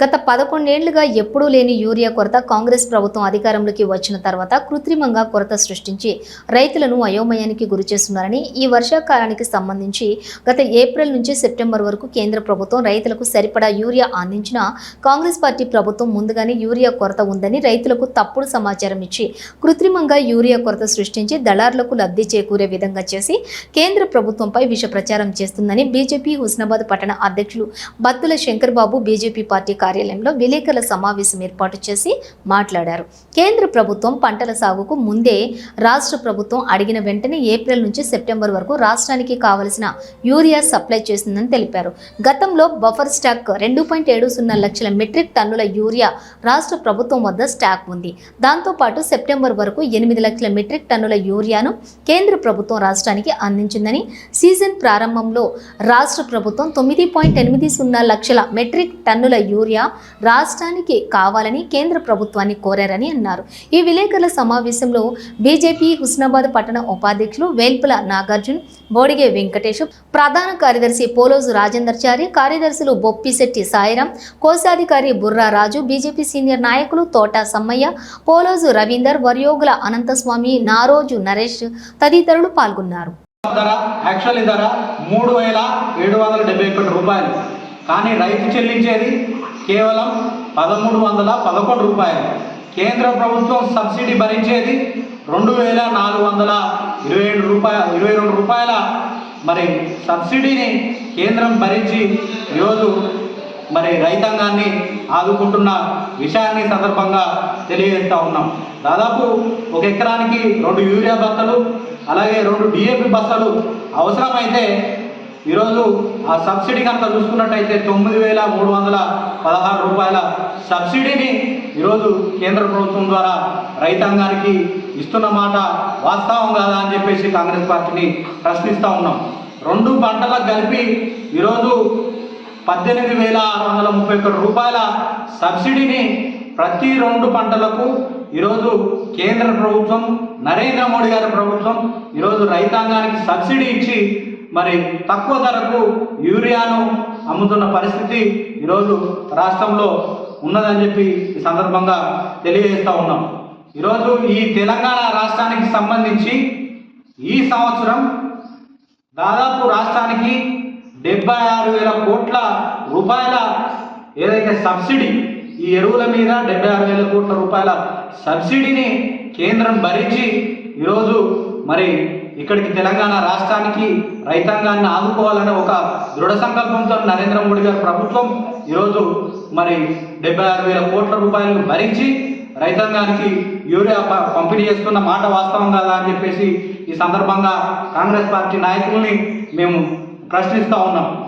గత పదకొండేళ్ళుగా ఎప్పుడూ లేని యూరియా కొరత కాంగ్రెస్ ప్రభుత్వం అధికారంలోకి వచ్చిన తర్వాత కృత్రిమంగా కొరత సృష్టించి రైతులను అయోమయానికి గురిచేస్తున్నారని ఈ వర్షాకాలానికి సంబంధించి గత ఏప్రిల్ నుంచి సెప్టెంబర్ వరకు కేంద్ర ప్రభుత్వం రైతులకు సరిపడా యూరియా అందించిన కాంగ్రెస్ పార్టీ ప్రభుత్వం ముందుగానే యూరియా కొరత ఉందని రైతులకు తప్పుడు సమాచారం ఇచ్చి కృత్రిమంగా యూరియా కొరత సృష్టించి దళారులకు లబ్ధి చేకూరే విధంగా చేసి కేంద్ర ప్రభుత్వంపై విష ప్రచారం చేస్తుందని బీజేపీ హుస్నాబాద్ పట్టణ అధ్యక్షులు బత్తుల శంకర్ బాబు బీజేపీ పార్టీ కార్యాలయంలో విలేకరుల సమావేశం ఏర్పాటు చేసి మాట్లాడారు. కేంద్ర ప్రభుత్వం పంటల సాగుకు ముందే రాష్ట్ర ప్రభుత్వం అడిగిన వెంటనే ఏప్రిల్ నుంచి సెప్టెంబర్ వరకు రాష్ట్రానికి కావలసిన యూరియా సప్లై చేసిందని తెలిపారు. గతంలో బఫర్ స్టాక్ రెండు పాయింట్ ఏడు సున్నా లక్షల మెట్రిక్ టన్నుల యూరియా రాష్ట్ర ప్రభుత్వం వద్ద స్టాక్ ఉంది. దాంతోపాటు సెప్టెంబర్ వరకు ఎనిమిది లక్షల మెట్రిక్ టన్నుల యూరియాను కేంద్ర ప్రభుత్వం రాష్ట్రానికి అందించిందని సీజన్ ప్రారంభంలో రాష్ట్ర ప్రభుత్వం తొమ్మిది పాయింట్ ఎనిమిది సున్నా లక్షల మెట్రిక్ టన్నుల యూరియా రాష్ట్రానికి కావాలని కేంద్ర ప్రభుత్వాన్ని కోరారని అన్నారు. ఈ విలేకరుల సమావేశంలో బీజేపీ హుస్నాబాద్ పట్టణ ఉపాధ్యక్షులు వేల్పుల నాగార్జున్ బోడిగే వెంకటేశ్ ప్రధాన కార్యదర్శి పోలోజు రాజేందర్చారి కార్యదర్శులు బొప్పిశెట్టి సాయిరాం కోశాధికారి బుర్రా రాజు బీజేపీ సీనియర్ నాయకులు తోట సమ్మయ్య పోలోజు రవీందర్ వర్యోగుల అనంతస్వామి నారోజు నరేష్ తదితరులు పాల్గొన్నారు. ధర ధర మూడు వేల ఏడు వందల డెబ్బై ఒకటి రూపాయలు. కానీ రైతు చెల్లించేది కేవలం పదమూడు వందల పదకొండు రూపాయలు. కేంద్ర ప్రభుత్వం సబ్సిడీ భరించేది రెండు వేల నాలుగు వందల ఇరవై ఏడు రూపాయల ఇరవై రెండు రూపాయల. మరి సబ్సిడీని కేంద్రం భరించి ఈరోజు మరి రైతాంగాన్ని ఆదుకుంటున్న విషయాన్ని సందర్భంగా తెలియజేస్తూ ఉన్నాం. దాదాపు ఒక ఎకరానికి రెండు యూరియా బస్తాలు అలాగే రెండు డిఏపి బస్తాలు అవసరమైతే ఈరోజు ఆ సబ్సిడీ కనుక చూసుకున్నట్టయితే తొమ్మిది వేల మూడు వందల పదహారు రూపాయల సబ్సిడీని ఈరోజు కేంద్ర ప్రభుత్వం ద్వారా రైతాంగానికి ఇస్తున్న మాట వాస్తవం కాదా అని చెప్పేసి కాంగ్రెస్ పార్టీని ప్రశ్నిస్తూ ఉన్నాం. రెండు పంటలకు కలిపి ఈరోజు పద్దెనిమిది వేల ఆరు వందల ముప్పై ఒక్క రూపాయల సబ్సిడీని ప్రతి రెండు పంటలకు ఈరోజు కేంద్ర ప్రభుత్వం నరేంద్ర మోడీ గారి ప్రభుత్వం ఈరోజు రైతాంగానికి సబ్సిడీ ఇచ్చి మరి తక్కువ ధరకు యూరియాను అమ్ముతున్న పరిస్థితి ఈరోజు రాష్ట్రంలో ఉన్నదని చెప్పి ఈ సందర్భంగా తెలియజేస్తూ ఉన్నాం. ఈరోజు ఈ తెలంగాణ రాష్ట్రానికి సంబంధించి ఈ సంవత్సరం దాదాపు రాష్ట్రానికి డెబ్బై ఆరు వేల కోట్ల రూపాయల ఏదైతే సబ్సిడీ ఈ ఎరువుల మీద డెబ్బై ఆరు వేల కోట్ల రూపాయల సబ్సిడీని కేంద్రం భరించి ఈరోజు మరి ఇక్కడికి తెలంగాణ రాష్ట్రానికి రైతాంగాన్ని ఆదుకోవాలనే ఒక దృఢ సంకల్పంతో నరేంద్ర మోడీ గారి ప్రభుత్వం ఈరోజు మరి డెబ్బై ఆరు వేల కోట్ల రూపాయలను భరించి రైతాంగానికి యూరియా ప- పంపిణీ చేస్తున్న మాట వాస్తవం కాదా అని చెప్పేసి ఈ సందర్భంగా కాంగ్రెస్ పార్టీ నాయకుల్ని మేము ప్రశ్నిస్తూ ఉన్నాం.